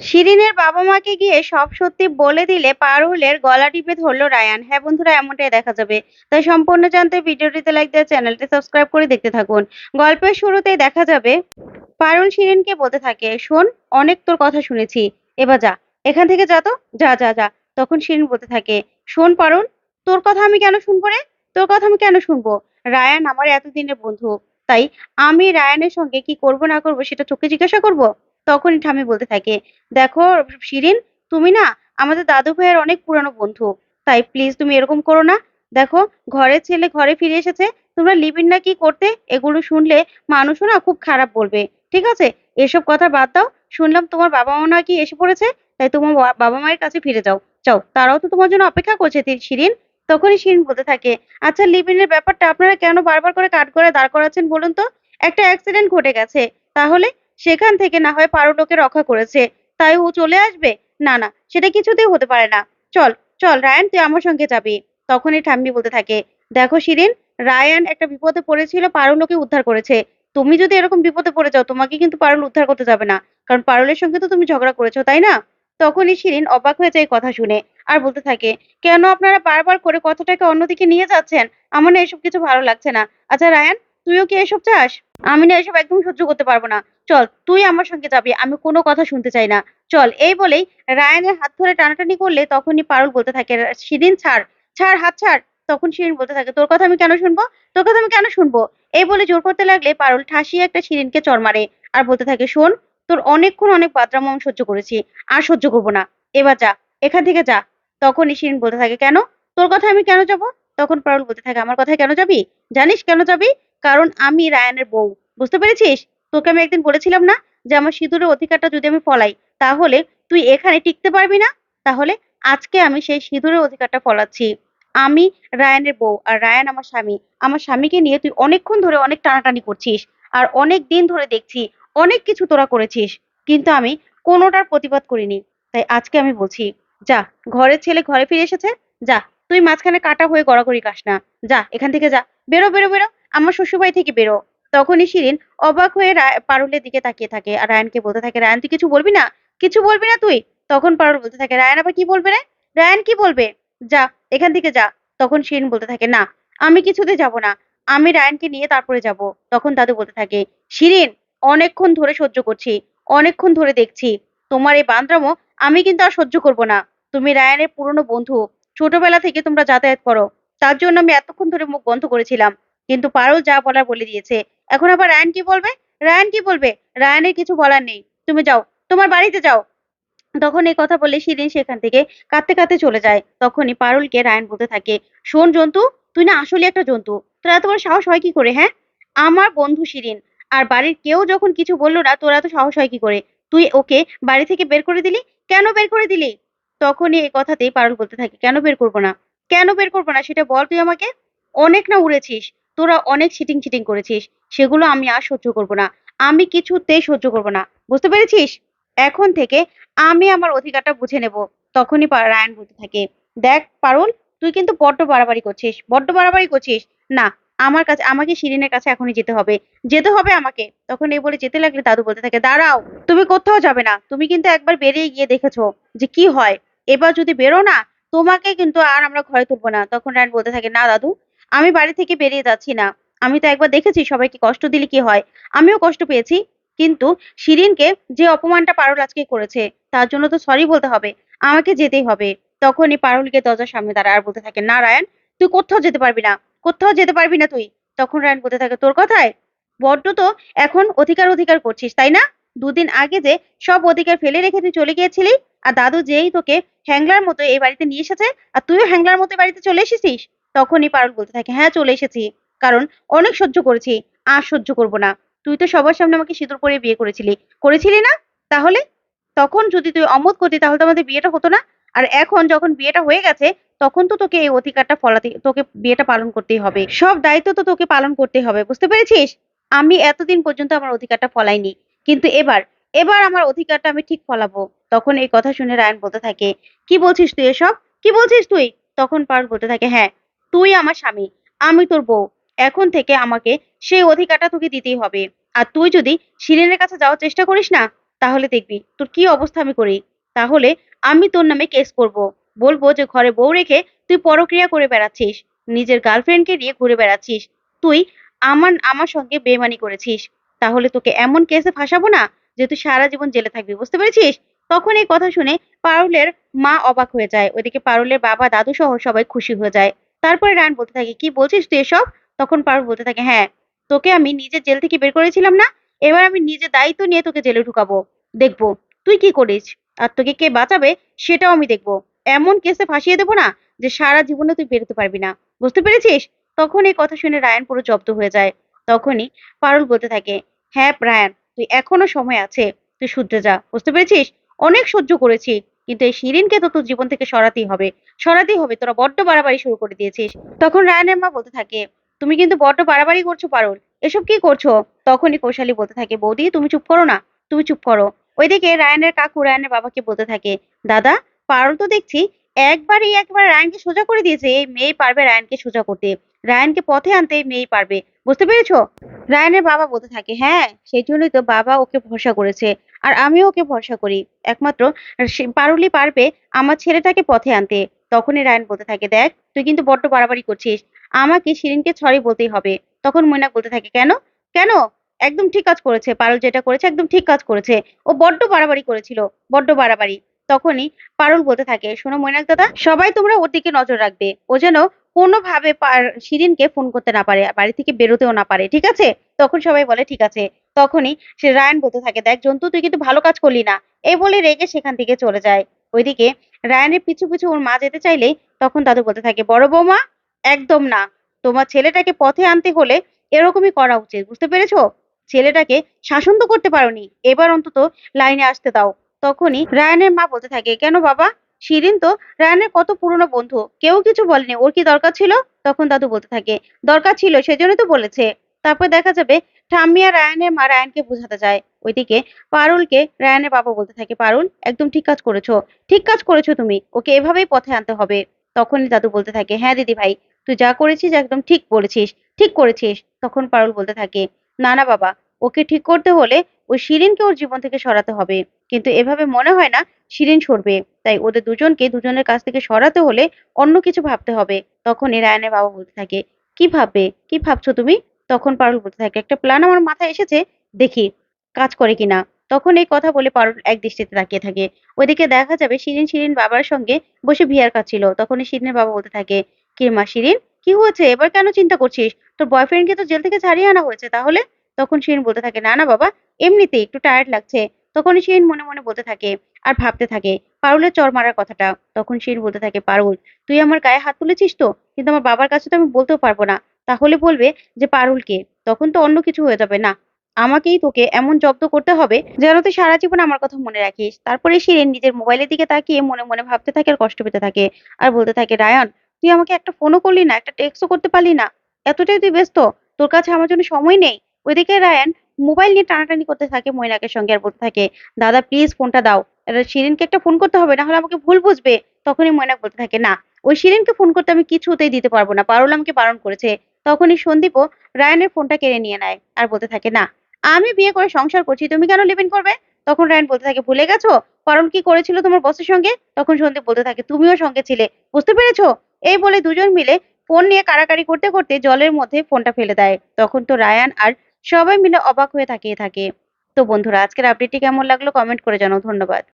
শিরিনের বাবা মাকে গিয়ে সব সত্যি বলে দিলে পারুলের গলা টিপে ধরলো রায়ান। হ্যাঁ বন্ধুরা, এমনটাই দেখা যাবে। তাই সম্পূর্ণ জানতে ভিডিওটিতে লাইক দিয়ে চ্যানেলটি সাবস্ক্রাইব করে দেখতে থাকুন। গল্পের শুরুতেই দেখা যাবে, পারুল শিরিনকে বলতে থাকে, শোন, অনেক তোর কথা শুনেছি। এবার যা, এখান থেকে যা তো, যা যা যা। তখন শিরিন বলতে থাকে, শোন পারুল, তোর কথা আমি কেন শুনব রে? তোর কথা আমি কেন শুনব? রায়ান আমার এতদিনের বন্ধু, তাই আমি রায়ানের সঙ্গে কি করব না করব সেটা চোখে জিজ্ঞাসা করব? তখনই ঠামি বলতে থাকে, দেখো শিরিন, তুমি না আমাদের দাদু ভাইয়ের অনেক পুরানো বন্ধু, তাই প্লিজ তুমি এরকম করো না। দেখো ঘরের ছেলে ঘরে ফিরে এসেছে, তোমরা লিভিন না কি করতে? এগুলো শুনলে মানুষও না খুব খারাপ বলবে, ঠিক আছে? এসব কথা বাদ দাও, শুনলাম তোমার বাবা মা নাকি এসে পড়েছে, তাই তোমার বাবা মায়ের কাছে ফিরে যাও। যাও, তারাও তো তোমার জন্য অপেক্ষা করছে শিরিন। তখনই শিরিন বলতে থাকে আচ্ছা লিভিনের ব্যাপারটা আপনারা কেন বারবার করে কাট করে দাঁড় করাচ্ছেন বলুন তো? একটা অ্যাক্সিডেন্ট ঘটে গেছে, তাহলে সেখান থেকে না হয় পারুলোকে রক্ষা করেছে। তাই ও চলে আসবে? না না, সেটা কিছুতেই হতে পারে না। চল চল, রায়ান, তুই আমার সঙ্গে যাবি। তখনই ঠাম্মি বলতে থাকে, দেখো শিরিন, রায়ান একটা বিপদে পড়েছিল, পারুল ওকে উদ্ধার করেছে। তুমি যদি এরকম বিপদে পড়ে যাও, তোমাকে কিন্তু পারুল উদ্ধার করতে যাবে না। কারণ পারুলের সঙ্গে তো তুমি ঝগড়া করেছ, তাই না? তখনই শিরিন অবাক হয়ে যায় কথা শুনে আর বলতে থাকে, কেন আপনারা বারবার করে কথাটাকে অন্যদিকে নিয়ে যাচ্ছেন? আমার না এসব কিছু ভালো লাগছে না। আচ্ছা রায়ান, তুইও কি এসব চাস? আমি না এসব একদম সহ্য করতে পারব না। চল, তুই আমার সঙ্গে যাবি, আমি কোনো কথা শুনতে চাই না। চল, এই বলেই রায়ানের হাত ধরে টানাটানি করলে তখনই পারুল বলতে থাকে শিরিন ছাড় ছাড়, হাত ছাড়, তখন শিরিন বলতে থাকে, তোর কথা আমি কেন শুনব? তোর কথা আমি কেন শুনব? এই বলে জোর করতে লাগলে পারুল ঠাসিয়ে একটা শিরিনকে চর মারে আর বলতে থাকে, শোন, তোর অনেকক্ষণ অনেক বাদরাম আমি সহ্য করেছি, আর সহ্য করব না। এবার যা, এখান থেকে যা। তখনই শিরিন বলতে থাকে, কেন? তোর কথা আমি কেন যাব? তখন পারুল বলতে থাকে, আমার কথায় কেন যাবি? জানিস কেন যাবি? কারণ আমি রায়ানের বউ, বুঝতে পেরেছিস? তোকে আমি একদিন বলেছিলাম না যে আমার সিঁদুরের অধিকারটা যদি আমি ফলাই, তাহলে তুই এখানে টিকতে পারবি না? তাহলে আজকে আমি সেই সিঁদুরের অধিকারটা ফলাচ্ছি। আমি রায়ানের বউ আর রায়ান আমার স্বামী। আমার স্বামীকে নিয়ে তুই অনেকক্ষণ ধরে অনেক টানাটানি করছিস আর অনেক দিন ধরে দেখছি অনেক কিছু তোরা করেছিস, কিন্তু আমি কোনোটার প্রতিবাদ করিনি। তাই আজকে আমি বলছি, যা, ঘরের ছেলে ঘরে ফিরে এসেছে? যা, তুই মাঝখানে কাটা হয়ে গড়াগড়ি কাস না। যা, এখান থেকে যা, বেরো বেরো বেরো, আমার শ্বশুরবাড়ি থেকে বেরো। তখনই শিরিন অবাক হয়ে পারুলের দিকে তাকিয়ে থাকে। আর রায়ানকে বলতে থাকে, রায়ান, তুই কিছু বলবি না? কিছু বলবি না তুই? তখন পারুল বলতে থাকে, রায়ান আবার কি বলবে রে? রায়ান কি বলবে? যা, এখান থেকে যা। তখন শিরিন বলতে থাকে, না, আমি কিছুতে যাব না। আমি রায়ানকে নিয়ে তারপরে যাব। তখন দাদু বলতে থাকে, শিরিন, অনেকক্ষণ ধরে সহ্য করছি, অনেকক্ষণ ধরে দেখছি। তোমার এই বান্দ্রামো আমি কিন্তু আর সহ্য করব না। তুমি রায়ানের পুরনো বন্ধু। ছোটবেলা থেকে তোমরা যাতায়াত করো। তার জন্য আমি এতক্ষণ ধরে মুখ বন্ধ করেছিলাম। কিন্তু পারুল যা বলার বলে দিয়েছে। এখন আবার রায়ান কি বলবে? রায়ান কি বলবে? রায়ানের কিছু বলার নেই। তুমি যাও, তোমার বাড়িতে যাও। তখন এই কথা বলে শিরিন সেখান থেকে কাঁদতে কাঁদতে চলে যায়। তখনই পারুলকে রায়ান বলতে থাকে, শোন জন্তু, তুই না আসলে একটা জন্তু। তোর বড় সাহস হয় কি করে হ্যাঁ? আমার বন্ধু শিরিন। আর বাড়ির কেউ যখন কিছু বলল না, তোরা এত সাহস হয় কি করে? তুই ওকে বাড়ি থেকে বের করে দিলি? কেন বের করে দিলি? তখনই এই কথাতেই পারুল বলতে থাকে, কেন বের করব না? কেন বের করব না? সেটা বল তুই আমাকে। অনেক না উড়েছিস। তোরা অনেক চিটিং চিটিং করেছিস, সেগুলো আমি আর সহ্য করব না। আমি কিছুতেই সহ্য করব না। বুঝতে পেরেছিস? এখন থেকে আমি আমার অধিকারটা বুঝে নেব। তখনই রায়ান বলতে থাকে, দেখ পারুল, তুই কিন্তু বড্ড বাড়াবাড়ি করছিস, বড্ড বাড়াবাড়ি করছিস। না, আমার কাছে, আমাকে শিরিনের কাছে এখনই যেতে হবে। যেতে হবে আমাকে। তখন এই বলে যেতে লাগলে দাদু বলতে থাকে, দাঁড়াও, তুমি কোথাও যাবে না। তুমি কিন্তু একবার বেরিয়ে গিয়ে দেখেছ যে কি হয়। এবার যদি বেরো না, তোমাকে কিন্তু আর আমরা ঘরে তুলবো না। তখন রায়ন বলতে থাকে, না দাদু আমি বাড়ি থেকে বেরিয়ে যাচ্ছি না। আমি তো একবার দেখেছি সবাইকে কষ্ট দিলে কি হয়। আমিও কষ্ট পেয়েছি। কিন্তু শিরিনকে যে অপমানটা পারুল আজকে করেছে, তার জন্য তো সরি বলতে হবে। আমাকে যেতেই হবে। তখনই পারুলকে দরজার সামনে দাঁড়ায় আর বলতে থাকে, না, রায়ান, তুই কোথাও যেতে পারবি না। কোথাও যেতে পারবি না তুই। তখন রায়ান বলতে থাকে, তোর কথায়? বড্ড তো এখন অধিকার অধিকার করছিস, তাই না? দুদিন আগে যে সব অধিকার ফেলে রেখে তুই চলে গিয়েছিলি, আর দাদু যেই তোকে হ্যাংলার মতো এই বাড়িতে নিয়ে এসেছে, আর তুইও হ্যাংলার মতো বাড়িতে চলে এসেছিস? তখনই পারুল বলতে থাকে হ্যাঁ চলে এসেছি। কারণ অনেক সহ্য করেছি, আর সহ্য করব না। তুই তো সবার সামনে আমাকে সিঁদুর পরে বিয়ে করেছিলি। করেছিলি না? তাহলে? তখন যদি তুই অমত করতি, তাহলে তো আমাদের বিয়েটা হতো না। আর এখন যখন বিয়েটা হয়ে গেছে, তখন তো তোকে এই অধিকারটা ফলাতে, তোকে বিয়েটা পালন করতেই হবে। সব দায়িত্ব তো তোকে পালন করতেই হবে, বুঝতে পেরেছিস? আমি এতদিন পর্যন্ত আমার অধিকারটা ফলাইনি। কিন্তু এবার এবার আমার অধিকারটা আমি ঠিক ফলাবো। তখন এই কথা শুনে রায়ন বলতে থাকে, কি বলছিস তুই এসব? কি বলছিস তুই? তখন পারুল বলতে থাকে হ্যাঁ তুই আমার স্বামী, আমি তোর বউ। এখন থেকে আমাকে সেই অধিকারটা তোকে দিতেই হবে। আর তুই যদি শিরিনের কাছে যাওয়ার চেষ্টা করিস না, তাহলে দেখবি তোর কি অবস্থা আমি করি। তাহলে আমি তোর নামে কেস করব। বলব যে ঘরে বউ রেখে তুই পরক্রিয়া করে বেড়াচ্ছিস, নিজের গার্লফ্রেন্ডকে নিয়ে ঘুরে বেড়াচ্ছিস। তুই আমার আমার সঙ্গে বেমানি করেছিস। তাহলে তোকে এমন কেসে ফাঁসাবো না যে তুই সারা জীবন জেলে থাকবি, বুঝতে পেরেছিস? তখন এই কথা শুনে পারুলের মা অবাক হয়ে যায়। ওইদিকে পারুলের বাবা দাদু সহ সবাই খুশি হয়ে যায়। তারপরে রায়ন বলতে থাকে, কি বলছিস তুই এসব? তখন পারুল বলতে থাকে হ্যাঁ তোকে আমি নিজের জেল থেকে বের করেছিলাম না, এবার আমি নিজের দায়িত্ব নিয়ে তোকে জেলে ঢুকাবো। দেখব, তুই কি করিস? আর তোকে কে বাঁচাবে সেটাও আমি দেখব। এমন কেসে ফাঁসিয়ে দেবো না যে সারা জীবনে তুই বেরোতে পারবি না। বুঝতে পেরেছিস? তখন এই কথা শুনে রায়ান পুরো জব্দ হয়ে যায়। তখনই পারুল বলতে থাকে হ্যাঁ রায়ান, তুই এখনও সময় আছে, তুই শুধরে যা। বুঝতে পেরেছিস? অনেক সহ্য করেছি। কিন্তু এই শিরিনকে তো তোর জীবন থেকে সরাতেই হবে সরাতেই হবে। তোরা বড্ড বাড়াবাড়ি শুরু করে দিয়েছিস। তখন রায়ানের মা বলতে থাকে, তুমি কিন্তু বড্ড বাড়াবাড়ি করছ পারুল। এসব কি করছ? তখনই কৌশালী বলতে থাকে, বৌদি, তুমি চুপ করো না, তুমি চুপ করো। ওইদিকে রায়ানের কাকু রায়ানের বাবাকে বলতে থাকে, দাদা, পারুল তো দেখছি, একবারই একবার রায়ানকে সোজা করে দিয়েছে, এই মেয়ে পারবে রায়ানকে সোজা করতে। রায়ানকে পথে আনতে মেয়ে পারবে। বুঝতে পেরেছ? রায়ানের বাবা বলতে থাকে হ্যাঁ সেই জন্যই তো বাবা ওকে ভরসা করেছে, আর আমিও ওকে ভরসা করি। একমাত্র পারুলই পারবে আমার ছেলেটাকে পথে আনতে। তখনই রায়ান বলতে থাকে, দেখ, তুই কিন্তু বড্ড বাড়াবাড়ি করছিস। আমাকে শিরিনকে ছড়ি বলতেই হবে। তখন মৈনাক বলতে থাকে, কেন? কেন? একদম ঠিক কাজ করেছে। পারুল যেটা করেছে একদম ঠিক কাজ করেছে। ও বড্ড বাড়াবাড়ি করেছিল, বড্ড বাড়াবাড়ি। তখনই পারুল বলতে থাকে, শোনো মৈনাক দাদা, সবাই তোমরা ওর দিকে নজর রাখবে। ও যেন কোনোভাবে শিরিনকে ফোন করতে না পারে, বাড়ি থেকে বেরোতেও না পারে, ঠিক আছে? তখন সবাই বলে, ঠিক আছে। তখনই সে রায়ান বলতে থাকে, দেখ জন্তু, তুই কিন্তু ভালো কাজ করলি না। এই বলে রেগে সেখান থেকে চলে যায়। ওইদিকে রায়ানের পিছু পিছু ওর মা যেতে চাইলে তখন দাদু বলতে থাকে, বড় বৌমা, একদম না। তোমার ছেলেটাকে পথে আনতে হলে এরকমই করা উচিত, বুঝতে পেরেছ? ছেলেটাকে শাসন তো করতে পারোনি। এবার অন্তত লাইনে আসতে দাও। তখনই রায়ানের মা বলতে থাকে, কেন বাবা? শিরিন তো রায়ানের কত পুরনো বন্ধু। কেউ কিছু বলেনি, ওর কি দরকার ছিল? তখন দাদু বলতে থাকে, দরকার ছিল সেজন্য তো বলেছে। তারপর দেখা যাবে, ঠাম্মি আর রায়ানের মা রায়ানকে বোঝাতে যায়। ওইদিকে পারুলকে রায়ানের বাবা বলতে থাকে, পারুল, একদম ঠিক কাজ করেছ, ঠিক কাজ করেছ তুমি, ওকে এভাবেই পথে আনতে হবে। তখনই দাদু বলতে থাকে হ্যাঁ দিদি ভাই, তুই যা করেছিস একদম ঠিক বলেছিস, ঠিক করেছিস। তখন পারুল বলতে থাকে, না না বাবা, ওকে ঠিক করতে হলে ওই শিরিনকে ওর জীবন থেকে সরাতে হবে। কিন্তু এভাবে মনে হয় না শিরিন সরবে। তাই ওদের দুজনকে দুজনের কাছ থেকে সরাতে হলে অন্য কিছু ভাবতে হবে। তখন রায়ানের বাবা বলতে থাকে, কি ভাববে? কি ভাবছ তুমি? তখন পারুল বলতে থাকে, একটা প্ল্যান আমার মাথায় এসেছে, দেখি কাজ করে কিনা। তখন এই কথা বলে পারুল এক দৃষ্টিতে তাকিয়ে থাকে। ওইদিকে দেখা যাবে শিরিন শিরিন বাবার সঙ্গে বসে বিয়ার খাচ্ছিল তখনই শিরিনের বাবা বলতে থাকে, কি মা শিরিন, কি হয়েছে? এবার কেন চিন্তা করছিস? তোর বয়ফ্রেন্ডকে তো জেল থেকে ছাড়িয়ে আনা হয়েছে তাহলে? তখন শিরিন বলতে থাকে, না না বাবা, এমনিতেই একটু টায়ার্ড লাগছে। তখনই শিরিন মনে মনে বলতে থাকে, আর ভাবতে থাকে, পারুলের চর মারার কথাটা। তখন শিরিন বলতে থাকে, পারুল, তুই আমার গায়ে হাত তুলেছিস তো? কিন্তু আমার বাবার কাছে তো আমি বলতেও পারব না। তাহলে বলবে যে পারুলকে, তখন তো অন্য কিছু হয়ে যাবে না। আমাকেই তোকে এমন জব্দ করতে হবে যেন তুই সারা জীবন আমার কথা মনে রাখিস। তারপরে শিরিন নিজের মোবাইলের দিকে তাকিয়ে মনে মনে ভাবতে থাকে আর কষ্ট পেতে থাকে। আর বলতে থাকে, রায়ান, তুই আমাকে একটা ফোনও করলি না, একটা টেক্সটও করতে পারলি না। এতটাই তুই ব্যস্ত, তোর কাছে আমার জন্য সময় নেই। ওইদিকে রায়ান মোবাইল নিয়ে টানাটানি করতে থাকে মৈনাকের সঙ্গে আর বলতে থাকে, দাদা প্লিজ ফোনটা দাও। শিরিনকে একটা ফোন করতে হবে না হলে আমাকে ভুল বুঝবে। তখনই মৈনাক বলতে থাকে, না, ওই শিরিনকে ফোন করতে আমি কিছুতেই দিতে পারব না। পারুল আমাকে বারণ করেছে। তখনই সন্দীপও রায়ানের ফোনটা কেড়ে নিয়ে নেয় আর বলতে থাকে, না, আমি বিয়ে করে সংসার করছি, তুমি কেন লিভ ইন করবে? তখন রায়ান বলতে থাকে, ভুলে গেছো? পারুল কি করেছিল তোমার বসের সঙ্গে? তখন সন্দীপ বলতে থাকে, তুমিও সঙ্গে ছিলে, বুঝতে পেরেছ? এই বলে দুজন মিলে ফোন নিয়ে কাড়াকাড়ি করতে করতে জলের মধ্যে ফোনটা ফেলে দেয়। তখন তো রায়ান আর সবাই মিলে অবাক হয়ে তাকিয়ে থাকে। তো বন্ধুরা, আজকের আপডেটটি কেমন লাগল? কমেন্ট করে জানাও। ধন্যবাদ।